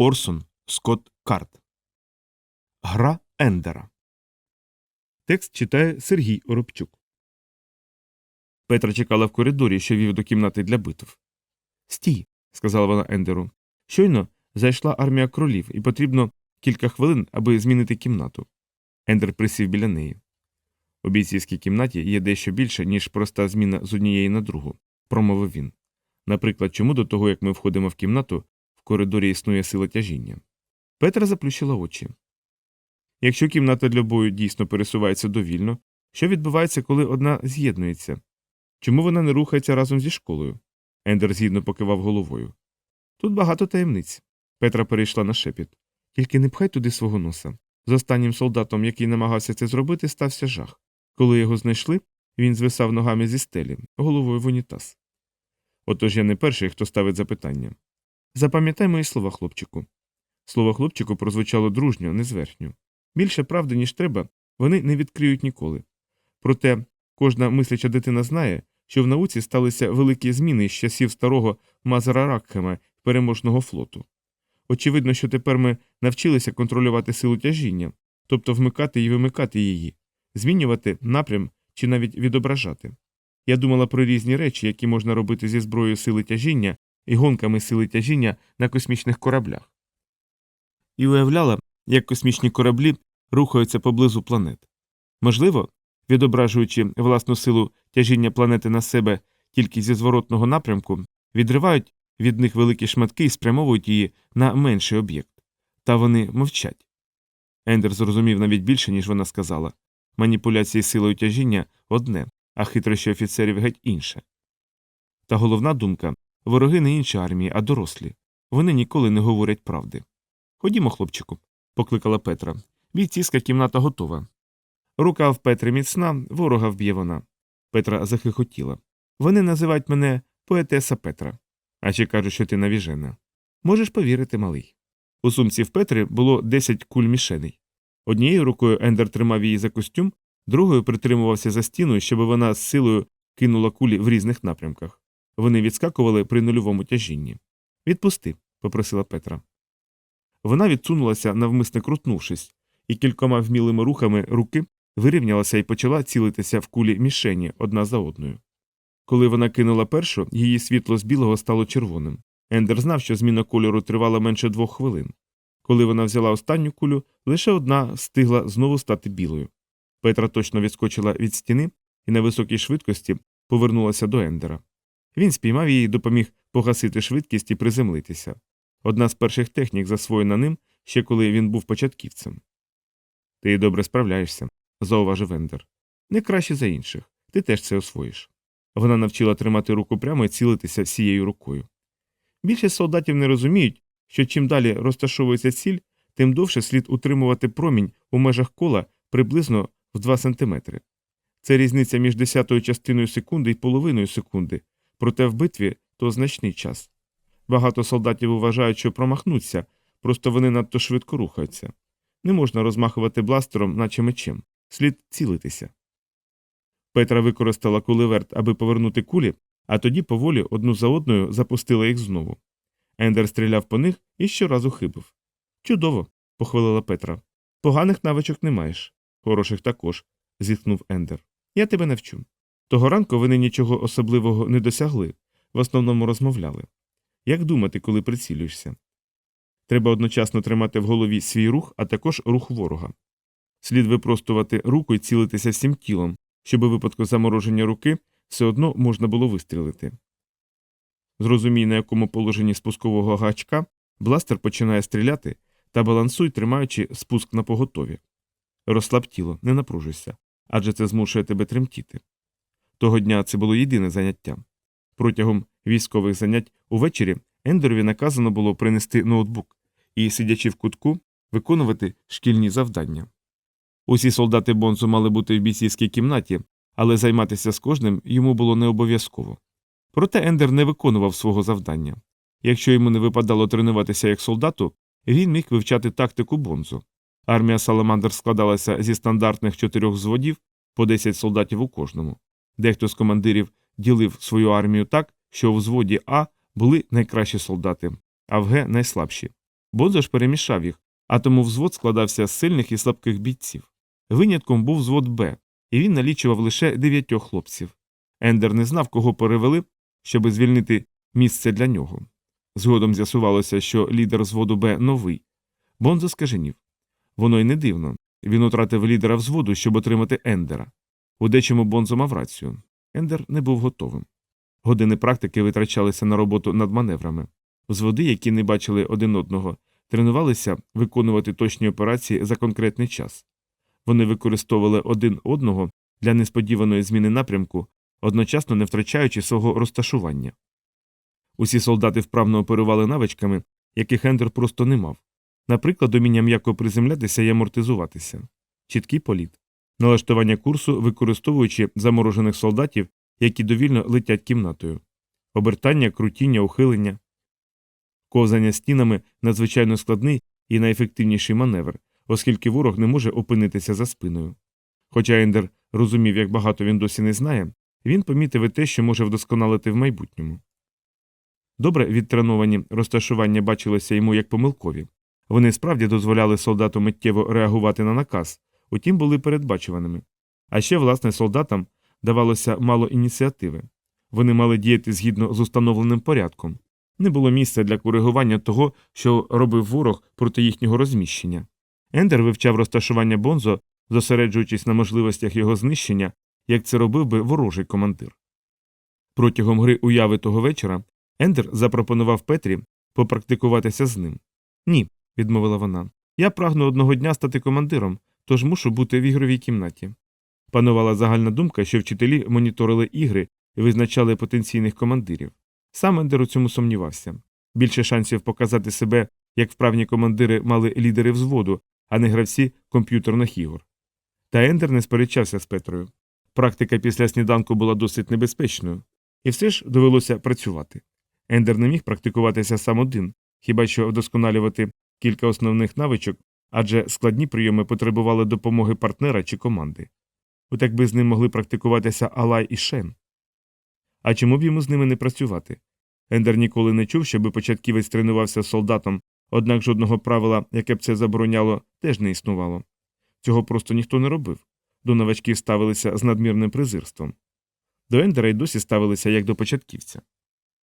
Орсон Скотт Карт. Гра Ендера. Текст читає Сергій Оробчук. Петра чекала в коридорі, що вів до кімнати для битв. Стій, сказала вона Ендеру. Щойно зайшла армія кролів, і потрібно кілька хвилин, аби змінити кімнату. Ендер присів біля неї. У бійцівській кімнаті є дещо більше, ніж проста зміна з однієї на другу, промовив він. Наприклад, чому до того, як ми входимо в кімнату, коридорі існує сила тяжіння. Петра заплющила очі. Якщо кімната для бою дійсно пересувається довільно, що відбувається, коли одна з'єднується? Чому вона не рухається разом зі школою? Ендер згідно покивав головою. Тут багато таємниць. Петра перейшла на шепіт. Тільки не пхай туди свого носа. З останнім солдатом, який намагався це зробити, стався жах. Коли його знайшли, він звисав ногами зі стелі, головою в унітаз. Отож я не перший, хто ставить запитання. Запам'ятай мої слова, хлопчику. Слово хлопчику прозвучало дружньо, незверхньо. Більше правди, ніж треба, вони не відкриють ніколи. Проте кожна мисляча дитина знає, що в науці сталися великі зміни з часів старого Мазара Ракхема переможного флоту. Очевидно, що тепер ми навчилися контролювати силу тяжіння, тобто вмикати і вимикати її, змінювати напрям чи навіть відображати. Я думала про різні речі, які можна робити зі зброєю сили тяжіння і гонками сили тяжіння на космічних кораблях. І уявляла, як космічні кораблі рухаються поблизу планет. Можливо, відображуючи власну силу тяжіння планети на себе тільки зі зворотного напрямку, відривають від них великі шматки і спрямовують її на менший об'єкт. Та вони мовчать. Ендер зрозумів навіть більше, ніж вона сказала. Маніпуляції силою тяжіння одне, а хитрощі офіцерів геть інше. Та головна думка вороги не інші армії, а дорослі. Вони ніколи не говорять правди. Ходімо, хлопчику, покликала Петра. Бійцівська кімната готова. Рука в Петри міцна, ворога вб'є вона. Петра захихотіла. Вони називають мене поетеса Петра. А ще кажуть, що ти навіжена. Можеш повірити, малий. У сумці в Петри було 10 куль мішеней. Однією рукою Ендер тримав її за костюм, другою притримувався за стіною, щоб вона з силою кинула кулі в різних напрямках. Вони відскакували при нульовому тяжінні. Відпусти, попросила Петра. Вона відсунулася, навмисне крутнувшись, і кількома вмілими рухами руки вирівнялася і почала цілитися в кулі мішені одна за одною. Коли вона кинула першу, її світло з білого стало червоним. Ендер знав, що зміна кольору тривала менше двох хвилин. Коли вона взяла останню кулю, лише одна встигла знову стати білою. Петра точно відскочила від стіни і на високій швидкості повернулася до Ендера. Він спіймав її і допоміг погасити швидкість і приземлитися. Одна з перших технік, засвоєна ним, ще коли він був початківцем. Ти добре справляєшся, зауважив Ендер. Не краще за інших. Ти теж це освоїш. Вона навчила тримати руку прямо і цілитися всією рукою. Більшість солдатів не розуміють, що чим далі розташовується ціль, тим довше слід утримувати промінь у межах кола приблизно в 2 см. Це різниця між десятою частиною секунди і половиною секунди, проте в битві то значний час. Багато солдатів вважають, що промахнуться, просто вони надто швидко рухаються. Не можна розмахувати бластером, наче мечем, слід цілитися. Петра використала кулеверт, аби повернути кулі, а тоді поволі одну за одною запустила їх знову. Ендер стріляв по них і щоразу хибив. Чудово, похвалила Петра. Поганих навичок не маєш. Хороших також, зітхнув Ендер. Я тебе навчу. Того ранку вони нічого особливого не досягли, в основному розмовляли. Як думати, коли прицілюєшся? Треба одночасно тримати в голові свій рух, а також рух ворога. Слід випростувати руку і цілитися всім тілом, щоб у випадку замороження руки все одно можна було вистрілити. Зрозумій, на якому положенні спускового гачка бластер починає стріляти та балансуй, тримаючи спуск на поготові. Розслаб тіло, не напружуйся, адже це змушує тебе тремтіти. Того дня це було єдине заняття. Протягом військових занять увечері Ендерові наказано було принести ноутбук і, сидячи в кутку, виконувати шкільні завдання. Усі солдати Бонзу мали бути в бійцівській кімнаті, але займатися з кожним йому було не обов'язково. Проте Ендер не виконував свого завдання. Якщо йому не випадало тренуватися як солдату, він міг вивчати тактику Бонзу. Армія Саламандр складалася зі стандартних чотирьох взводів по 10 солдатів у кожному. Дехто з командирів ділив свою армію так, що у взводі А були найкращі солдати, а в Г найслабші. Бонзо ж перемішав їх, а тому взвод складався з сильних і слабких бійців. Винятком був взвод Б, і він налічував лише дев'ятьох хлопців. Ендер не знав, кого перевели, щоб звільнити місце для нього. Згодом з'ясувалося, що лідер взводу Б новий. Бонзо скаженів. Воно й не дивно. Він утратив лідера взводу, щоб отримати Ендера. У дечому Бонзо мав рацію. Ендер не був готовим. Години практики витрачалися на роботу над маневрами. Взводи, які не бачили один одного, тренувалися виконувати точні операції за конкретний час. Вони використовували один одного для несподіваної зміни напрямку, одночасно не втрачаючи свого розташування. Усі солдати вправно оперували навичками, яких Ендер просто не мав. Наприклад, уміння м'яко приземлятися і амортизуватися, чіткий політ, налаштування курсу, використовуючи заморожених солдатів, які довільно летять кімнатою, обертання, крутіння, ухилення, ковзання стінами надзвичайно складний і найефективніший маневр, оскільки ворог не може опинитися за спиною. Хоча Ендер розумів, як багато він досі не знає, він помітив і те, що може вдосконалити в майбутньому. Добре відтреновані розташування бачилися йому як помилкові. Вони справді дозволяли солдату миттєво реагувати на наказ, утім були передбачуваними. А ще, власне, солдатам давалося мало ініціативи. Вони мали діяти згідно з установленим порядком. Не було місця для коригування того, що робив ворог проти їхнього розміщення. Ендер вивчав розташування Бонзо, зосереджуючись на можливостях його знищення, як це робив би ворожий командир. Протягом гри уяви того вечора Ендер запропонував Петрі попрактикуватися з ним. Ні, відмовила вона. Я прагну одного дня стати командиром, тож мушу бути в ігровій кімнаті. Панувала загальна думка, що вчителі моніторили ігри і визначали потенційних командирів. Сам Ендер у цьому сумнівався. Більше шансів показати себе, як вправні командири мали лідери взводу, а не гравці комп'ютерних ігор. Та Ендер не сперечався з Петрою. Практика після сніданку була досить небезпечною, і все ж довелося працювати. Ендер не міг практикуватися сам один, хіба що вдосконалювати кілька основних навичок, адже складні прийоми потребували допомоги партнера чи команди. Отак би з ним могли практикуватися Алай і Шен. А чому б йому з ними не працювати? Ендер ніколи не чув, щоби початківець тренувався солдатом, однак жодного правила, яке б це забороняло, теж не існувало. Цього просто ніхто не робив. До новачків ставилися з надмірним презирством. До Ендера й досі ставилися як до початківця.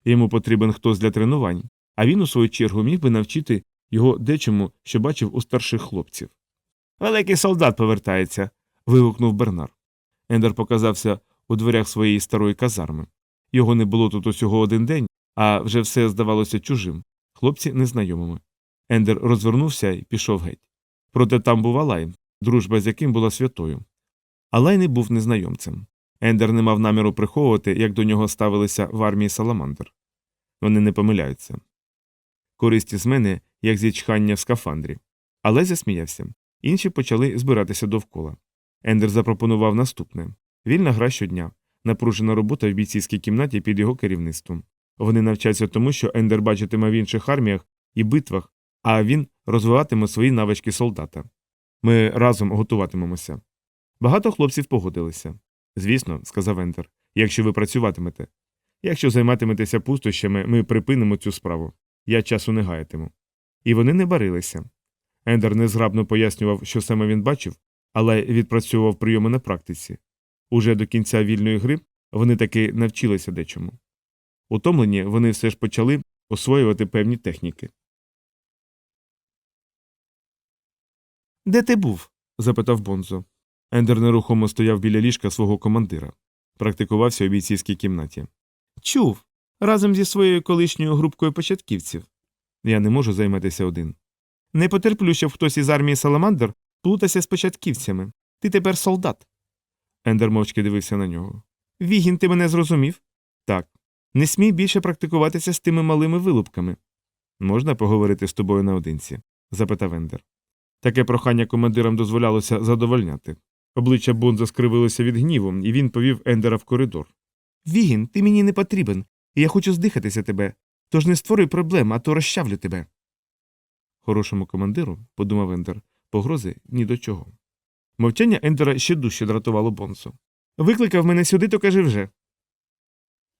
Йому потрібен хтось для тренувань, а він, у свою чергу, міг би навчити його дечому, що бачив у старших хлопців. Великий солдат повертається. вигукнув Бернар. Ендер показався у дверях своєї старої казарми. Його не було тут усього один день, а вже все здавалося чужим, хлопці незнайомими. Ендер розвернувся і пішов геть. Проте там був Алай, дружба з яким була святою. Алай не був незнайомцем. Ендер не мав наміру приховувати, як до нього ставилися в армії Саламандр. Вони не помиляються. Користі з мене, як зі чхання в скафандрі. Але засміявся. Інші почали збиратися довкола. Ендер запропонував наступне вільна гра щодня, напружена робота в бійцівській кімнаті під його керівництвом. Вони навчаться тому, що Ендер бачитиме в інших арміях і битвах, а він розвиватиме свої навички солдата. Ми разом готуватимемося. Багато хлопців погодилися. Звісно, сказав Ендер, якщо ви працюватимете. Якщо займатиметеся пустощами, ми припинимо цю справу. Я часу не гаятиму. І вони не барилися. Ендер незграбно пояснював, що саме він бачив, але відпрацьовував прийоми на практиці. Уже до кінця вільної гри вони таки навчилися дечому. Утомлені вони все ж почали освоювати певні техніки. Де ти був? запитав Бонзо. Ендер нерухомо стояв біля ліжка свого командира. Практикувався у бійцівській кімнаті. Чув. Разом зі своєю колишньою групкою початківців. Я не можу займатися один. Не потерплю, щоб хтось із армії Саламандр плутався з початківцями. Ти тепер солдат. Ендер мовчки дивився на нього. Вігін, ти мене зрозумів? Так. Не смій більше практикуватися з тими малими вилупками. Можна поговорити з тобою наодинці? запитав Ендер. Таке прохання командирам дозволялося задовольняти. Обличчя Бонза скривилося від гніву, і він повів Ендера в коридор. Вігін, ти мені не потрібен, і я хочу здихатися тебе. Тож не створюй проблем, а то розчавлю тебе. Хорошому командиру, подумав Ендер, погрози ні до чого. Мовчання Ендера ще дужче дратувало Бонсу. Викликав мене сюди, то кажи вже.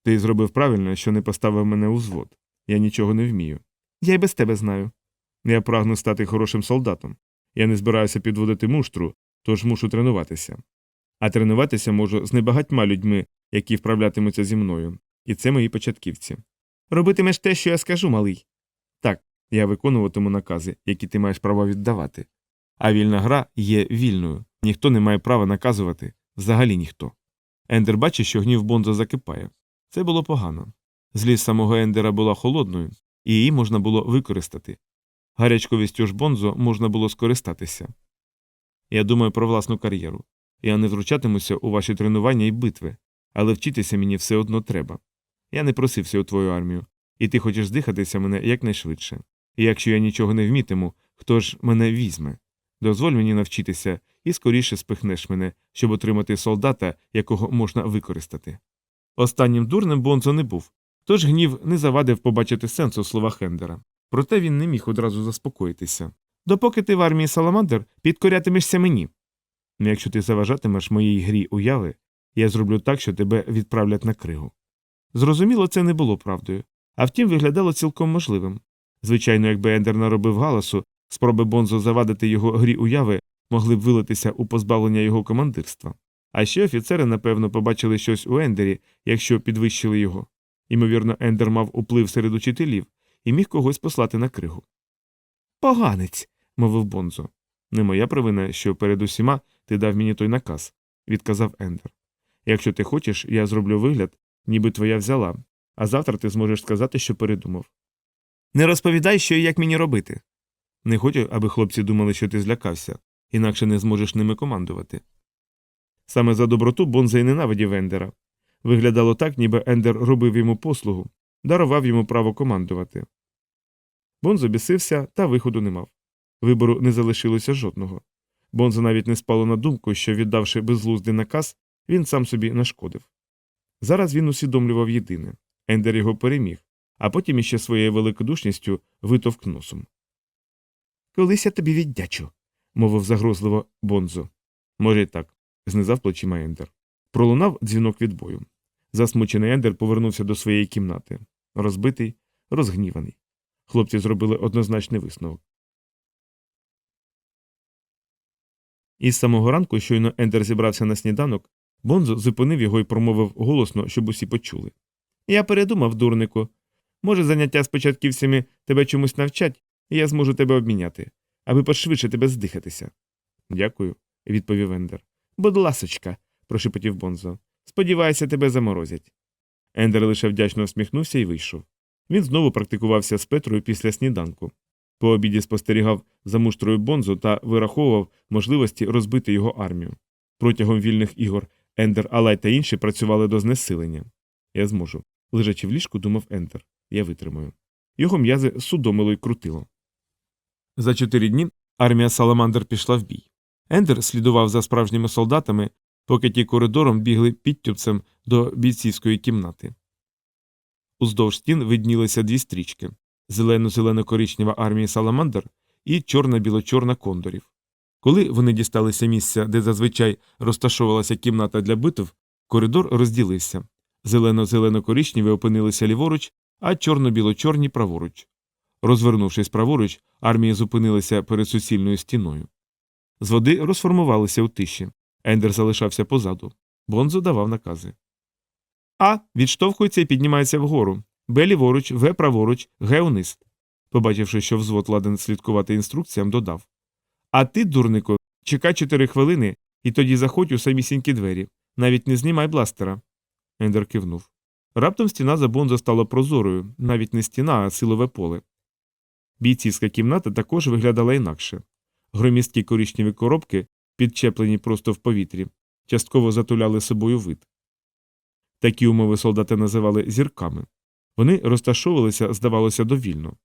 Ти зробив правильно, що не поставив мене у взвод. Я нічого не вмію. Я й без тебе знаю. Я прагну стати хорошим солдатом. Я не збираюся підводити муштру, тож мушу тренуватися. А тренуватися можу з небагатьма людьми, які вправлятимуться зі мною, і це мої початківці. Робитимеш те, що я скажу, малий. Так, я виконуватиму накази, які ти маєш право віддавати. А вільна гра є вільною, ніхто не має права наказувати, взагалі ніхто. Ендер бачить, що гнів Бонзо закипає. Це було погано. Злість самого Ендера була холодною, і її можна було використати. Гарячковістю ж Бонзо можна було скористатися. Я думаю про власну кар'єру. Я не вручатимуся у ваші тренування і битви, але вчитися мені все одно треба. Я не просився у твою армію, і ти хочеш здихатися мене якнайшвидше. І якщо я нічого не вмітиму, хто ж мене візьме? Дозволь мені навчитися і скоріше спихнеш мене, щоб отримати солдата, якого можна використати. Останнім дурним Бонзо не був, тож гнів не завадив побачити сенс у словах Ендера. Проте він не міг одразу заспокоїтися. Допоки ти в армії Саламандр підкорятимешся мені. Ну, Якщо ти заважатимеш моїй грі уяви, я зроблю так, що тебе відправлять на кригу. Зрозуміло, це не було правдою, а втім виглядало цілком можливим. Звичайно, якби Ендер наробив галасу, спроби Бонзо завадити його грі уяви могли б вилитися у позбавлення його командирства. А ще офіцери, напевно, побачили щось у Ендері, якщо підвищили його. Ймовірно, Ендер мав уплив серед учителів і міг когось послати на кригу. Поганець, мовив Бонзо. Не моя провина, що перед усіма ти дав мені той наказ, відказав Ендер. Якщо ти хочеш, я зроблю вигляд, ніби твоя взяла, а завтра ти зможеш сказати, що передумав. Не розповідай, що і як мені робити. Не хочу, аби хлопці думали, що ти злякався, інакше не зможеш ними командувати. Саме за доброту Бонза й ненавидів Ендера. Виглядало так, ніби Ендер робив йому послугу, дарував йому право командувати. Бонзо бісився, та виходу не мав. Вибору не залишилося жодного. Бонзо навіть не спало на думку, що, віддавши безглуздий наказ, він сам собі нашкодив. Зараз він усвідомлював єдине Ендер його переміг, а потім іще своєю великодушністю витовк носом. Колись я тобі віддячу, мовив загрозливо Бонзо. Може, й так, знизав плечима Ендер. Пролунав дзвінок відбою. Засмучений Ендер повернувся до своєї кімнати. Розбитий, розгніваний. Хлопці зробили однозначний висновок. Із самого ранку, щойно Ендер зібрався на сніданок, Бонзо зупинив його і промовив голосно, щоб усі почули. Я передумав, дурнику. Може, заняття з початківцями тебе чомусь навчать, і я зможу тебе обміняти, аби пошвидше тебе здихатися. Дякую, відповів Ендер. Будь ласочка, прошепотів Бонзо. Сподіваюся, тебе заморозять. Ендер лише вдячно усміхнувся і вийшов. Він знову практикувався з Петрою після сніданку. По обіді спостерігав за муштрою Бонзо та вираховував можливості розбити його армію. Протягом вільних ігор Ендер, Алай та інші працювали до знесилення. Я зможу. Лежачи в ліжку, думав Ендер. Я витримаю. Його м'язи судомило й крутило. За чотири дні армія Саламандр пішла в бій. Ендер слідував за справжніми солдатами, поки ті коридором бігли підтюпцем до бійцівської кімнати. Уздовж стін виднілися дві стрічки зелено-зелено-коричнева армії Саламандр і чорна-біло-чорна кондорів. Коли вони дісталися місця, де зазвичай розташовувалася кімната для битв, коридор розділився. Зелено-зелено-коричневі опинилися ліворуч, а чорно-біло-чорні праворуч. Розвернувшись праворуч, армії зупинилися перед суцільною стіною. З води розформувалися у тиші. Ендер залишався позаду. Бонзо давав накази. А. Відштовхується і піднімається вгору. Б ліворуч, В праворуч, Г униз. Побачивши, що взвод ладен слідкувати інструкціям, додав А ти, дурнику, чекай чотири хвилини і тоді заходь у самісінькі двері. Навіть не знімай бластера. Ендер кивнув. Раптом стіна за Бонзо стала прозорою, навіть не стіна, а силове поле. Бійцівська кімната також виглядала інакше. Громісткі коричневі коробки, підчеплені просто в повітрі, частково затуляли собою вид. Такі умови солдати називали зірками. Вони розташовувалися, здавалося, довільно.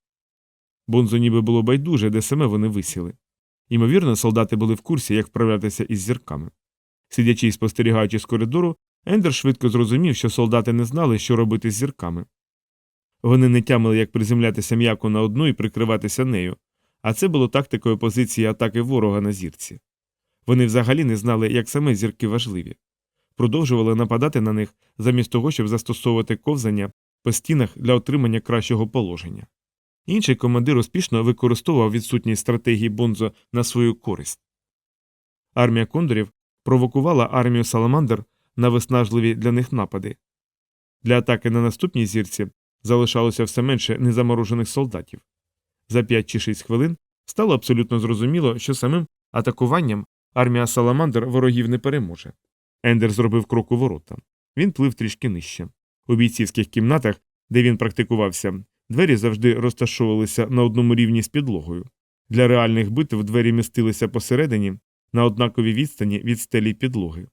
Бонзо ніби було байдуже, де саме вони висіли. Ймовірно, солдати були в курсі, як вправлятися із зірками. Сидячи і спостерігаючи з коридору, Ендер швидко зрозумів, що солдати не знали, що робити з зірками. Вони не тямили, як приземлятися м'яко на одну і прикриватися нею, а це було тактикою позиції атаки ворога на зірці. Вони взагалі не знали, як саме зірки важливі. Продовжували нападати на них замість того, щоб застосовувати ковзання по стінах для отримання кращого положення. Інший командир успішно використовував відсутність стратегії Бонзо на свою користь. Армія кондорів провокувала армію Саламандр на виснажливі для них напади. Для атаки на наступній зірці залишалося все менше незаморожених солдатів. За 5 чи 6 хвилин стало абсолютно зрозуміло, що самим атакуванням армія Саламандр ворогів не переможе. Ендер зробив крок у ворота. Він плив трішки нижче. У бійцівських кімнатах, де він практикувався, двері завжди розташовувалися на одному рівні з підлогою. Для реальних битв двері містилися посередині на однаковій відстані від стелі підлоги.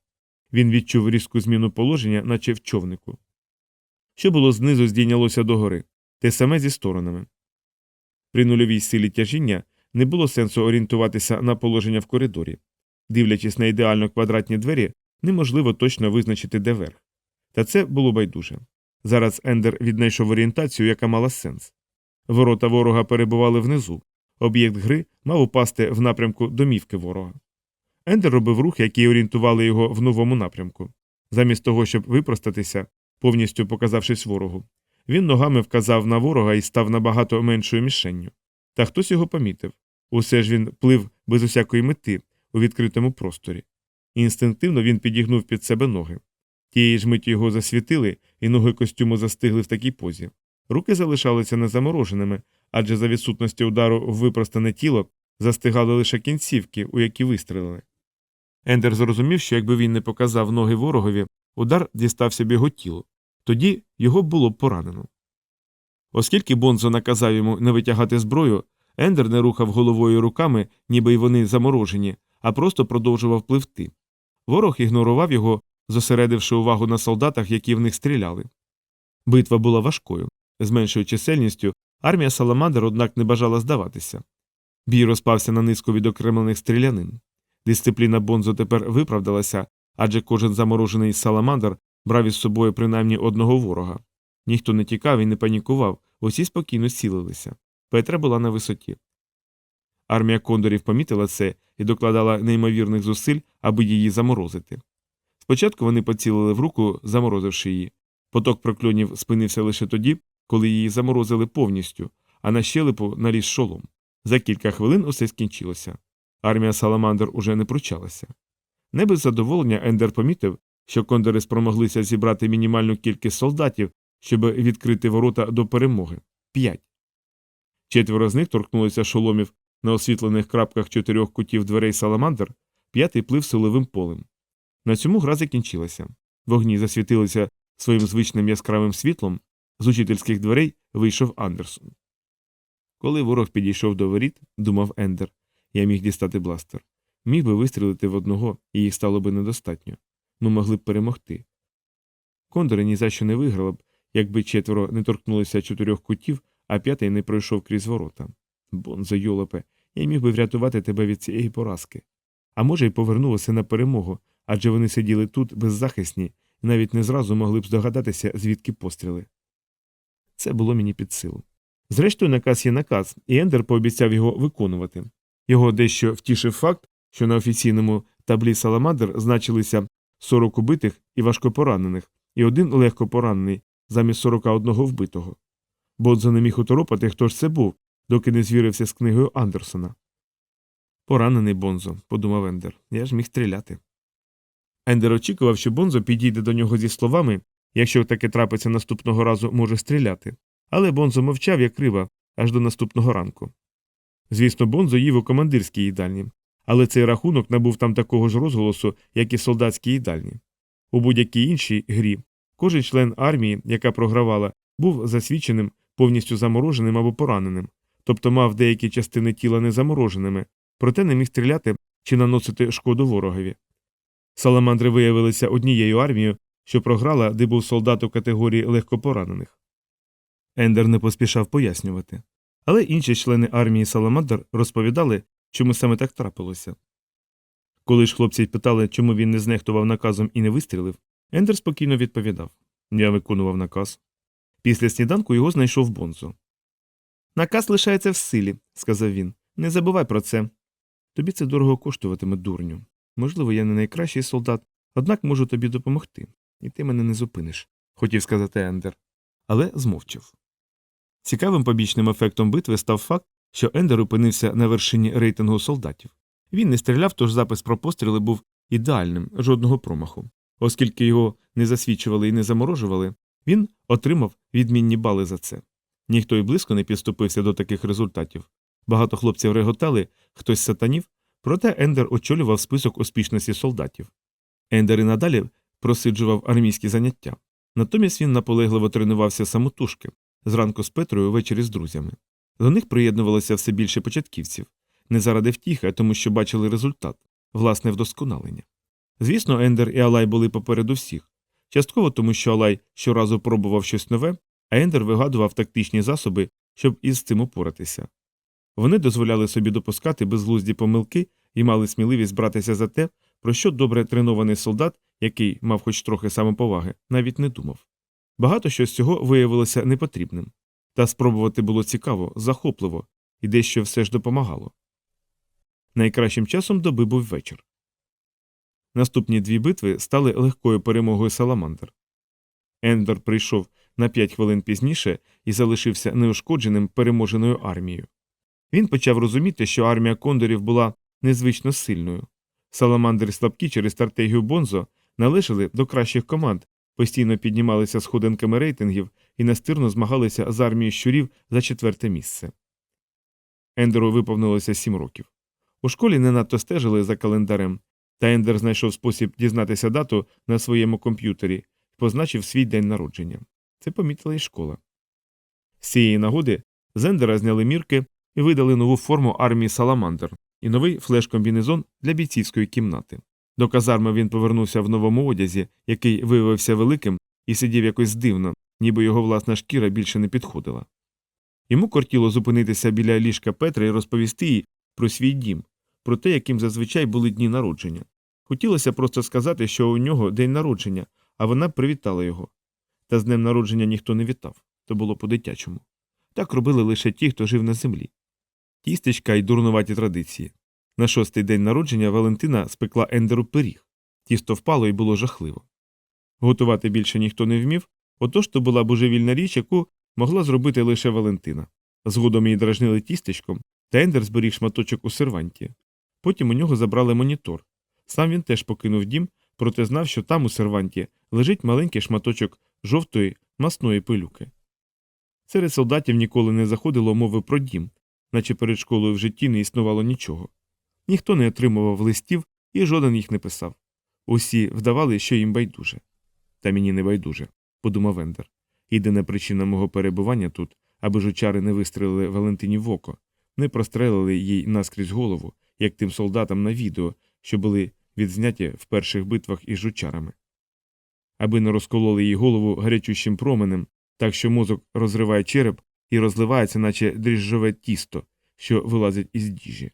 Він відчув різку зміну положення, наче в човнику. Що було знизу, здійнялося догори, те саме зі сторонами. При нульовій силі тяжіння не було сенсу орієнтуватися на положення в коридорі. Дивлячись на ідеально квадратні двері, неможливо точно визначити, де верх. Та це було байдуже. Зараз Ендер віднайшов орієнтацію, яка мала сенс. Ворота ворога перебували внизу. Об'єкт гри мав упасти в напрямку домівки ворога. Ендер робив рух, які орієнтували його в новому напрямку. Замість того, щоб випростатися, повністю показавшись ворогу, він ногами вказав на ворога і став набагато меншою мішенню. Та хтось його помітив. Усе ж він плив без усякої мети у відкритому просторі. Інстинктивно він підігнув під себе ноги. Тієї ж миті його засвітили, і ноги костюму застигли в такій позі. Руки залишалися незамороженими, адже за відсутності удару в випростане тіло застигали лише кінцівки, у які вистрелили. Ендер зрозумів, що якби він не показав ноги ворогові, удар дістався б його тілу. Тоді його було б поранено. Оскільки Бонзо наказав йому не витягати зброю, Ендер не рухав головою руками, ніби й вони заморожені, а просто продовжував пливти. Ворог ігнорував його, зосередивши увагу на солдатах, які в них стріляли. Битва була важкою. З меншою чисельністю армія Саламандр, однак, не бажала здаватися. Бій розпався на низку відокремлених стрілянин. Дисципліна Бонзо тепер виправдалася, адже кожен заморожений саламандр брав із собою принаймні одного ворога. Ніхто не тікав і не панікував, усі спокійно сілилися. Петра була на висоті. Армія кондорів помітила це і докладала неймовірних зусиль, аби її заморозити. Спочатку вони поцілили в руку, заморозивши її. Поток прокльонів спинився лише тоді, коли її заморозили повністю, а на щелепу наліз шолом. За кілька хвилин усе скінчилося. Армія Саламандр уже не пручалася. Не без задоволення Ендер помітив, що кондори спромоглися зібрати мінімальну кількість солдатів, щоб відкрити ворота до перемоги п'ять. Четверо з них торкнулися шоломів на освітлених крапках чотирьох кутів дверей Саламандр, п'ятий плив силовим полем. На цьому гра закінчилася. Вогні засвітилися своїм звичним яскравим світлом, з учительських дверей вийшов Андерсон. Коли ворог підійшов до воріт, думав Ендер, я міг дістати бластер. Міг би вистрілити в одного, і їх стало би недостатньо. Ми могли б перемогти. Кондори ні за що не виграли б, якби четверо не торкнулися чотирьох кутів, а п'ятий не пройшов крізь ворота. Бонзо, йолопе, я міг би врятувати тебе від цієї поразки. А може, й повернулося на перемогу, адже вони сиділи тут беззахисні і навіть не зразу могли б здогадатися, звідки постріли. Це було мені під силу. Зрештою, наказ є наказ, і Ендер пообіцяв його виконувати. Його дещо втішив факт, що на офіційному таблі Саламандр значилися 40 убитих і важкопоранених, і один легко поранений замість 41 вбитого. Бодзо не міг уторопати, хто ж це був, доки не звірився з книгою Андерсона. Поранений Бонзо, подумав Ендер, я ж міг стріляти. Ендер очікував, що Бонзо підійде до нього зі словами якщо таке трапиться наступного разу, може стріляти. Але Бонзо мовчав, як риба, аж до наступного ранку. Звісно, Бонзо їв у командирській їдальні, але цей рахунок набув там такого ж розголосу, як і солдатській їдальні. У будь-якій іншій грі кожен член армії, яка програвала, був засвідченим, повністю замороженим або пораненим, тобто мав деякі частини тіла незамороженими, проте не міг стріляти чи наносити шкоду ворогові. Саламандри виявилися однією армією, що програла, де був солдат у категорії легкопоранених. Ендер не поспішав пояснювати. Але інші члени армії Саламандр розповідали, чому саме так трапилося. Коли ж хлопці питали, чому він не знехтував наказом і не вистрілив, Ендер спокійно відповідав Я виконував наказ. Після сніданку його знайшов Бонзо. Наказ лишається в силі, сказав він. Не забувай про це. Тобі це дорого коштуватиме, дурню. Можливо, я не найкращий солдат, однак можу тобі допомогти, і ти мене не зупиниш, хотів сказати Ендер, але змовчав. Цікавим побічним ефектом битви став факт, що Ендер опинився на вершині рейтингу солдатів. Він не стріляв, тож запис про постріли був ідеальним, жодного промаху. Оскільки його не засвідчували і не заморожували, він отримав відмінні бали за це. Ніхто й близько не підступився до таких результатів. Багато хлопців реготали, хтось сатанів, проте Ендер очолював список успішності солдатів. Ендер і надалі просиджував армійські заняття. Натомість він наполегливо тренувався самотужки, зранку з Петрою, ввечері з друзями. До них приєднувалося все більше початківців, не заради втіхи, а тому що бачили результат, власне вдосконалення. Звісно, Ендер і Алай були попереду всіх, частково тому, що Алай щоразу пробував щось нове, а Ендер вигадував тактичні засоби, щоб із цим упоратися. Вони дозволяли собі допускати безглузді помилки і мали сміливість братися за те, про що добре тренований солдат, який мав хоч трохи самоповаги, навіть не думав. Багато що з цього виявилося непотрібним. Та спробувати було цікаво, захопливо, і дещо все ж допомагало. Найкращим часом доби був вечір. Наступні дві битви стали легкою перемогою Саламандр. Ендер прийшов на п'ять хвилин пізніше і залишився неушкодженим переможеною армією. Він почав розуміти, що армія кондорів була незвично сильною. Саламандри слабкі через стратегію Бонзо належали до кращих команд, постійно піднімалися сходинками рейтингів і настирно змагалися з армією щурів за четверте місце. Ендеру виповнилося сім років. У школі не надто стежили за календарем, та Ендер знайшов спосіб дізнатися дату на своєму комп'ютері і позначив свій день народження. Це помітила і школа. З цієї нагоди з Ендера зняли мірки видали нову форму армії Саламандр і новий флеш-комбінезон для бійцівської кімнати. До казарми він повернувся в новому одязі, який виявився великим і сидів якось дивно, ніби його власна шкіра більше не підходила. Йому кортіло зупинитися біля ліжка Петра і розповісти їй про свій дім, про те, яким зазвичай були дні народження. Хотілося просто сказати, що у нього день народження, а вона привітала його. Та з днем народження ніхто не вітав то було по-дитячому. Так робили лише ті, хто жив на землі. Тістечка й дурнуваті традиції. На шостий день народження Валентина спекла Ендеру пиріг. Тісто впало і було жахливо. Готувати більше ніхто не вмів, отож то була божевільна річ, яку могла зробити лише Валентина. Згодом її дражнили тістечком, та Ендер зберіг шматочок у серванті. Потім у нього забрали монітор. Сам він теж покинув дім, проте знав, що там у серванті лежить маленький шматочок жовтої масної пилюки. Серед солдатів ніколи не заходило мови про дім, наче перед школою в житті не існувало нічого. Ніхто не отримував листів і жоден їх не писав. Усі вдавали, що їм байдуже. Та мені не байдуже, подумав Ендер. Єдина причина мого перебування тут, аби жучари не вистрелили Валентині в око, не прострелили їй наскрізь голову, як тим солдатам на відео, що були відзняті в перших битвах із жучарами. Аби не розкололи їй голову гарячущим променем, так що мозок розриває череп і розливається, наче дріжджове тісто, що вилазить із діжі.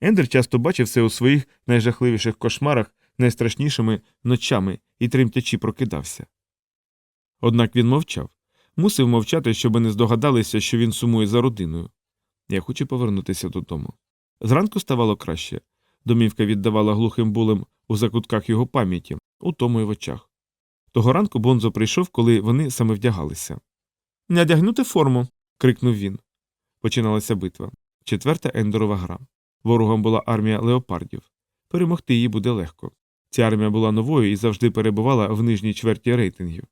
Ендер часто бачив це у своїх найжахливіших кошмарах найстрашнішими ночами і тремтячи прокидався. Однак він мовчав, мусив мовчати, щоби не здогадалися, що він сумує за родиною. Я хочу повернутися додому. Зранку ставало краще. Домівка віддавала глухим болем у закутках його пам'яті, у тому й в очах. Того ранку Бонзо прийшов, коли вони саме вдягалися. Не одягнути форму. Крикнув він. Починалася битва. Четверта ендорова гра. Ворогом була армія леопардів. Перемогти її буде легко. Ця армія була новою і завжди перебувала в нижній чверті рейтингів.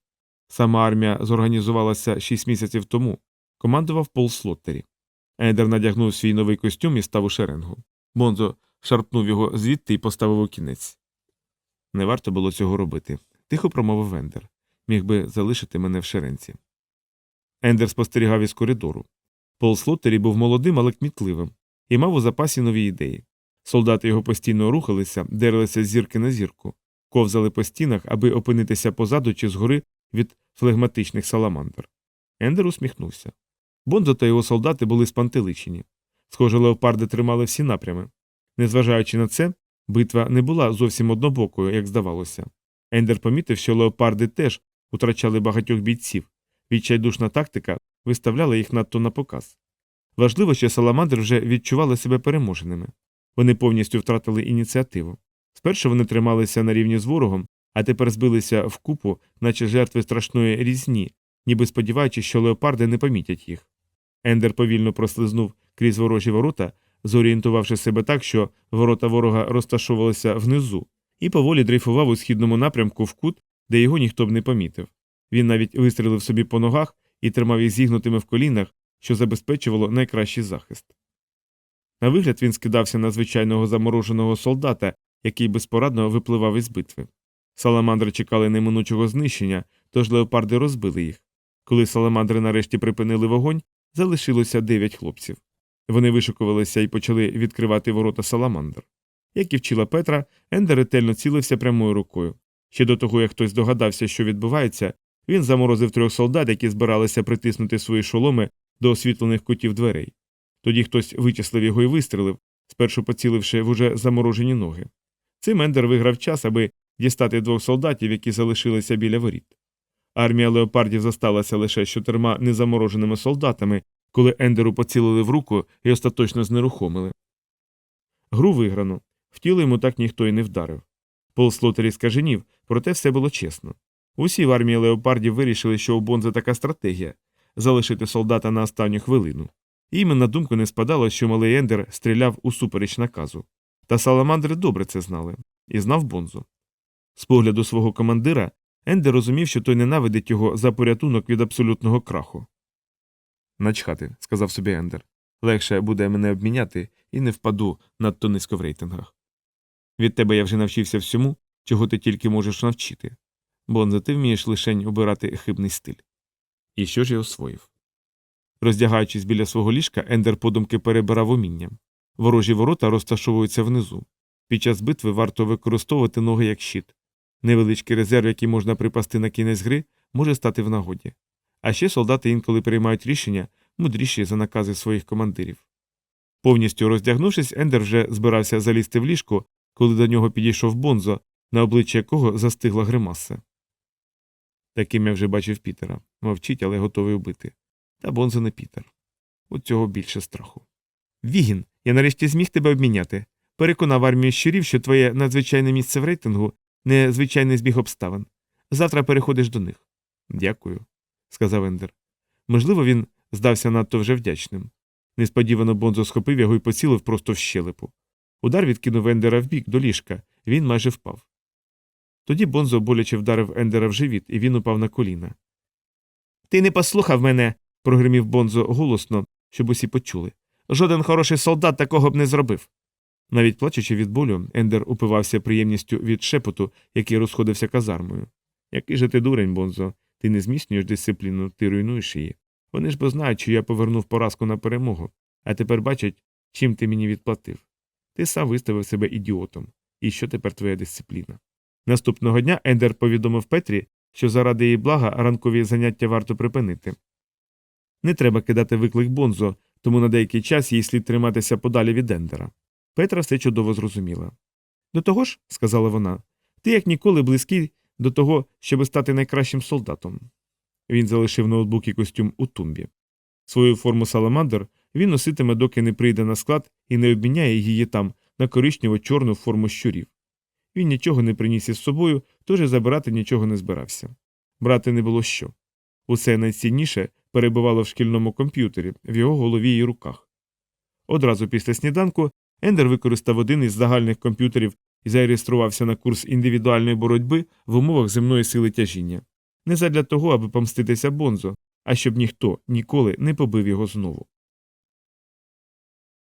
Сама армія зорганізувалася шість місяців тому. Командував Пол Слоттері. Ендер надягнув свій новий костюм і став у шеренгу. Бонзо шарпнув його звідти і поставив у кінець. Не варто було цього робити. Тихо промовив Ендер. Міг би залишити мене в шеренці. Ендер спостерігав із коридору. Пол Слоттері був молодим, але кмітливим, і мав у запасі нові ідеї. Солдати його постійно рухалися, дерлися з зірки на зірку, ковзали по стінах, аби опинитися позаду чи згори від флегматичних саламандр. Ендер усміхнувся. Бонзо та його солдати були спантеличені. Схоже, леопарди тримали всі напрями. Незважаючи на це, битва не була зовсім однобокою, як здавалося. Ендер помітив, що леопарди теж утрачали багатьох бійців. Відчайдушна тактика виставляла їх надто на показ. Важливо, що саламандри вже відчували себе переможеними. Вони повністю втратили ініціативу. Спершу вони трималися на рівні з ворогом, а тепер збилися вкупу, наче жертви страшної різні, ніби сподіваючись, що леопарди не помітять їх. Ендер повільно прослизнув крізь ворожі ворота, зорієнтувавши себе так, що ворота ворога розташовувалися внизу, і поволі дрейфував у східному напрямку в кут, де його ніхто б не помітив. Він навіть вистрілив собі по ногах і тримав їх зігнутими в колінах, що забезпечувало найкращий захист. На вигляд він скидався на звичайного замороженого солдата, який безпорадно випливав із битви. Саламандри чекали неминучого знищення, тож леопарди розбили їх. Коли саламандри нарешті припинили вогонь, залишилося дев'ять хлопців. Вони вишукувалися і почали відкривати ворота саламандр. Як і вчила Петра, Ендер ретельно цілився прямою рукою. Ще до того, як хтось догадався, що відбувається, він заморозив трьох солдат, які збиралися притиснути свої шоломи до освітлених кутів дверей. Тоді хтось вичислив його і вистрелив, спершу поціливши в уже заморожені ноги. Цим Ендер виграв час, аби дістати двох солдатів, які залишилися біля воріт. Армія леопардів засталася лише з чотирма незамороженими солдатами, коли Ендеру поцілили в руку і остаточно знерухомили. Гру виграно, в тіло йому так ніхто й не вдарив. Пол Слотері скаженів, проте все було чесно. Усі в армії леопардів вирішили, що у Бонза така стратегія залишити солдата на останню хвилину. І їм на думку не спадало, що малий Ендер стріляв усупереч наказу. Та саламандри добре це знали і знав Бонзу. З погляду свого командира Ендер розумів, що той ненавидить його за порятунок від абсолютного краху. Начхати, сказав собі Ендер. Легше буде мене обміняти і не впаду надто низько в рейтингах. Від тебе я вже навчився всьому, чого ти тільки можеш навчити. Бонза, ти вмієш лишень обирати хибний стиль. І що ж я освоїв? Роздягаючись біля свого ліжка, Ендер подумки перебирав уміння. Ворожі ворота розташовуються внизу. Під час битви варто використовувати ноги як щит. Невеличкий резерв, який можна припасти на кінець гри, може стати в нагоді. А ще солдати інколи приймають рішення, мудріші за накази своїх командирів. Повністю роздягнувшись, Ендер вже збирався залізти в ліжко, коли до нього підійшов Бонзо, на обличчя якого застигла гримаса. Таким я вже бачив Пітера. Мовчить, але готовий вбити. Та Бонзо не Пітер. У цього більше страху. Вігін, я нарешті зміг тебе обміняти. Переконав армію щурів, що твоє надзвичайне місце в рейтингу не звичайний збіг обставин. Завтра переходиш до них. Дякую, сказав Ендер. Можливо, він здався надто вже вдячним. Несподівано Бонзо схопив його і поцілив просто в щелепу. Удар відкинув Ендера вбік до ліжка, він майже впав. Тоді Бонзо боляче вдарив Ендера в живіт, і він упав на коліна. Ти не послухав мене. прогримів Бонзо голосно, щоб усі почули. Жоден хороший солдат такого б не зробив. Навіть плачучи від болю, Ендер упивався приємністю від шепоту, який розходився казармою. Який же ти дурень, Бонзо, ти не зміцнюєш дисципліну, ти руйнуєш її. Вони ж бо знають, що я повернув поразку на перемогу, а тепер бачать, чим ти мені відплатив. Ти сам виставив себе ідіотом. І що тепер твоя дисципліна? Наступного дня Ендер повідомив Петрі, що заради її блага ранкові заняття варто припинити. Не треба кидати виклик Бонзо, тому на деякий час їй слід триматися подалі від Ендера. Петра все чудово зрозуміла. До того ж, сказала вона, ти як ніколи близький до того, щоб стати найкращим солдатом. Він залишив ноутбук і костюм у тумбі. Свою форму саламандр він носитиме, доки не прийде на склад і не обміняє її там на коричнево чорну форму щурів. Він нічого не приніс із собою, тож і забирати нічого не збирався. Брати не було що. Усе найцінніше перебувало в шкільному комп'ютері, в його голові і руках. Одразу після сніданку Ендер використав один із загальних комп'ютерів і зареєструвався на курс індивідуальної боротьби в умовах земної сили тяжіння. Не задля того, аби помститися Бонзо, а щоб ніхто ніколи не побив його знову.